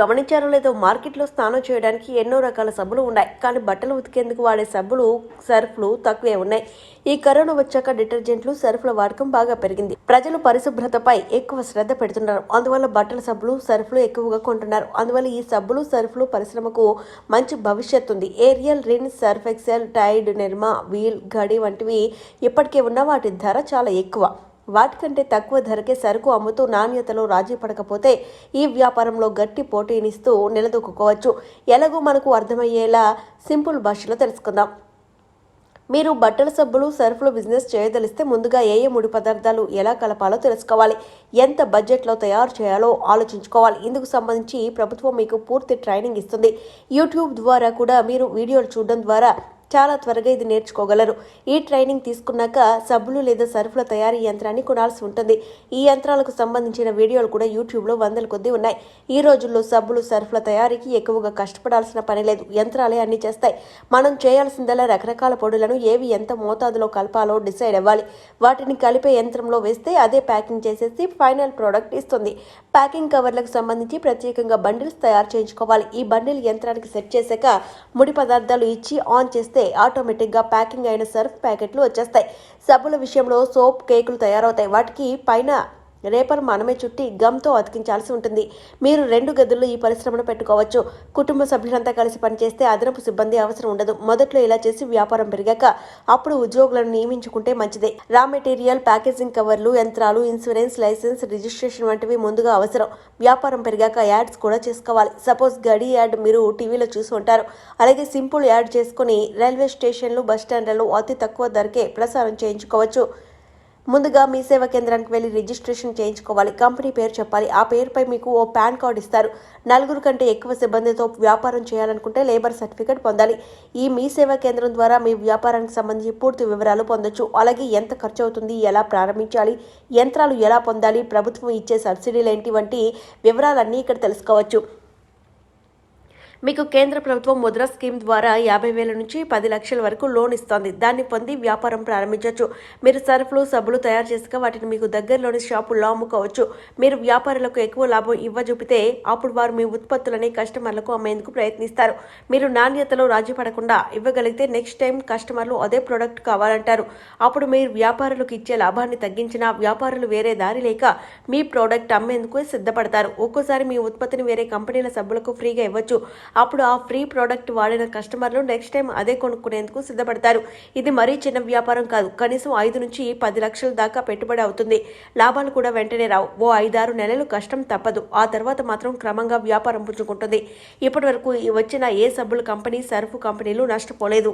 గమనించారో లేదో మార్కెట్లో స్నానం చేయడానికి ఎన్నో రకాల సబ్బులు ఉన్నాయి. కానీ బట్టలు ఉతికేందుకు వాడే సబ్బులు సర్ఫ్లు తక్కువే ఉన్నాయి. ఈ కరోనా వచ్చాక డిటర్జెంట్లు సర్ఫ్ల వాడకం బాగా పెరిగింది. ప్రజలు పరిశుభ్రతపై ఎక్కువ శ్రద్ధ పెడుతున్నారు. అందువల్ల బట్టల సబ్బులు సర్ఫ్లు ఎక్కువగా కొంటున్నారు. అందువల్ల ఈ సబ్బులు సర్ఫ్లు పరిశ్రమకు మంచి భవిష్యత్తు ఉంది. Ariel Rin Surf Excel Tide Nirma Wheel Ghadi వంటివి ఇప్పటికే ఉన్న వాటి ధర చాలా ఎక్కువ. వాటికంటే తక్కువ ధరకే సరుకు అమ్ముతూ నాణ్యతలో రాజీ పడకపోతే ఈ వ్యాపారంలో గట్టి పోటీనిస్తూ నిలదొక్కుకోవచ్చు. ఎలాగో మనకు అర్థమయ్యేలా సింపుల్ భాషలో తెలుసుకుందాం. మీరు బట్టల సబ్బులు సర్ఫ్లు బిజినెస్ చేయదలిస్తే ముందుగా ఏ ఏ ముడి పదార్థాలు ఎలా కలపాలో తెలుసుకోవాలి. ఎంత బడ్జెట్లో తయారు చేయాలో ఆలోచించుకోవాలి. ఇందుకు సంబంధించి ప్రభుత్వం మీకు పూర్తి ట్రైనింగ్ ఇస్తుంది. యూట్యూబ్ ద్వారా కూడా మీరు వీడియోలు చూడడం ద్వారా చాలా త్వరగా ఇది నేర్చుకోగలరు. ఈ ట్రైనింగ్ తీసుకున్నాక సబ్బులు లేదా సర్ఫుల తయారీ యంత్రాన్ని కొనాల్సి ఉంటుంది. ఈ యంత్రాలకు సంబంధించిన వీడియోలు కూడా యూట్యూబ్లో వందల కొద్దీ ఉన్నాయి. ఈ రోజుల్లో సబ్బులు సర్ఫుల తయారీకి ఎక్కువగా కష్టపడాల్సిన పని లేదు. యంత్రాలే అన్ని చేస్తాయి. మనం చేయాల్సిందల్లా రకరకాల పొడులను ఏవి ఎంత మోతాదులో కలపాలో డిసైడ్ అవ్వాలి. వాటిని కలిపే యంత్రంలో వేస్తే అదే ప్యాకింగ్ చేసేసి ఫైనల్ ప్రోడక్ట్ ఇస్తుంది. ప్యాకింగ్ కవర్లకు సంబంధించి ప్రత్యేకంగా బండిల్స్ తయారు చేయించుకోవాలి. ఈ బండిల్ యంత్రానికి సెట్ చేశాక ముడి పదార్థాలు ఇచ్చి ఆన్ చేస్తే ఆటోమేటిక్గా ప్యాకింగ్ అయిన సర్ఫ్ ప్యాకెట్లు వచ్చేస్తాయి. సబ్బుల విషయంలో సోప్ కేకులు తయారవుతాయి. వాటికి పైన రేపర్ మనమే చుట్టి గమ్తో అతికించాల్సి ఉంటుంది. మీరు రెండు గదుల్లో ఈ పరిశ్రమను పెట్టుకోవచ్చు. కుటుంబ సభ్యులంతా కలిసి పనిచేస్తే అదనపు సిబ్బంది అవసరం ఉండదు. మొదట్లో ఇలా చేసి వ్యాపారం పెరిగాక అప్పుడు ఉద్యోగులను నియమించుకుంటే మంచిదే. రా మెటీరియల్ ప్యాకేజింగ్ కవర్లు యంత్రాలు ఇన్సూరెన్స్ లైసెన్స్ రిజిస్ట్రేషన్ వంటివి ముందుగా అవసరం. వ్యాపారం పెరిగాక యాడ్స్ కూడా చేసుకోవాలి. సపోజ్ గడి యాడ్ మీరు టీవీలో చూసి ఉంటారు. అలాగే సింపుల్ యాడ్ చేసుకుని రైల్వే స్టేషన్లు బస్ స్టాండ్లలో అతి తక్కువ ధరకే ప్రసారం చేయించుకోవచ్చు. ముందుగా మీ సేవా కేంద్రానికి వెళ్ళి రిజిస్ట్రేషన్ చేయించుకోవాలి. కంపెనీ పేరు చెప్పాలి. ఆ పేరుపై మీకు ఓ పాన్ కార్డు ఇస్తారు. నలుగురు కంటే ఎక్కువ సిబ్బందితో వ్యాపారం చేయాలనుకుంటే లేబర్ సర్టిఫికేట్ పొందాలి. ఈ మీ సేవా కేంద్రం ద్వారా మీ వ్యాపారానికి సంబంధించి పూర్తి వివరాలు పొందొచ్చు. అలాగే ఎంత ఖర్చు అవుతుంది ఎలా ప్రారంభించాలి యంత్రాలు ఎలా పొందాలి ప్రభుత్వం ఇచ్చే సబ్సిడీలు ఏంటి వంటి వివరాలన్నీ ఇక్కడ తెలుసుకోవచ్చు. మీకు కేంద్ర ప్రభుత్వం ముద్రా స్కీమ్ ద్వారా యాభై వేల నుంచి పది లక్షల వరకు లోన్ ఇస్తోంది. దాన్ని పొంది వ్యాపారం ప్రారంభించవచ్చు. మీరు సరుకులు సబ్బులు తయారు చేసుక వాటిని మీకు దగ్గరలోని షాపుల్లో అమ్ముకోవచ్చు. మీరు వ్యాపారులకు ఎక్కువ లాభం ఇవ్వజూపితే అప్పుడు వారు మీ ఉత్పత్తులని కస్టమర్లకు అమ్మేందుకు ప్రయత్నిస్తారు. మీరు నాణ్యతలో రాజీ పడకుండా ఇవ్వగలిగితే నెక్స్ట్ టైం కస్టమర్లు అదే ప్రోడక్ట్ కావాలంటారు. అప్పుడు మీరు వ్యాపారులకు ఇచ్చే లాభాన్ని తగ్గించినా వ్యాపారులు వేరే దారి లేక మీ ప్రోడక్ట్ అమ్మేందుకు సిద్ధపడతారు. ఒక్కోసారి మీ ఉత్పత్తిని వేరే కంపెనీల సభ్యులకు ఫ్రీగా ఇవ్వచ్చు. అప్పుడు ఆ ఫ్రీ ప్రోడక్ట్ వాడిన కస్టమర్లు నెక్స్ట్ టైం అదే కొనుక్కునేందుకు సిద్ధపడతారు. ఇది మరీ చిన్న వ్యాపారం కాదు. కనీసం ఐదు నుంచి పది లక్షల దాకా పెట్టుబడి అవుతుంది. లాభాలు కూడా వెంటనే రావు. ఓ ఐదారు నెలలు కష్టం తప్పదు. ఆ తర్వాత మాత్రం క్రమంగా వ్యాపారం పుంజుకుంటుంది ఇప్పటి వరకు వచ్చిన ఏ సబ్బుల కంపెనీ సర్ఫ్ కంపెనీలు నష్టపోలేదు.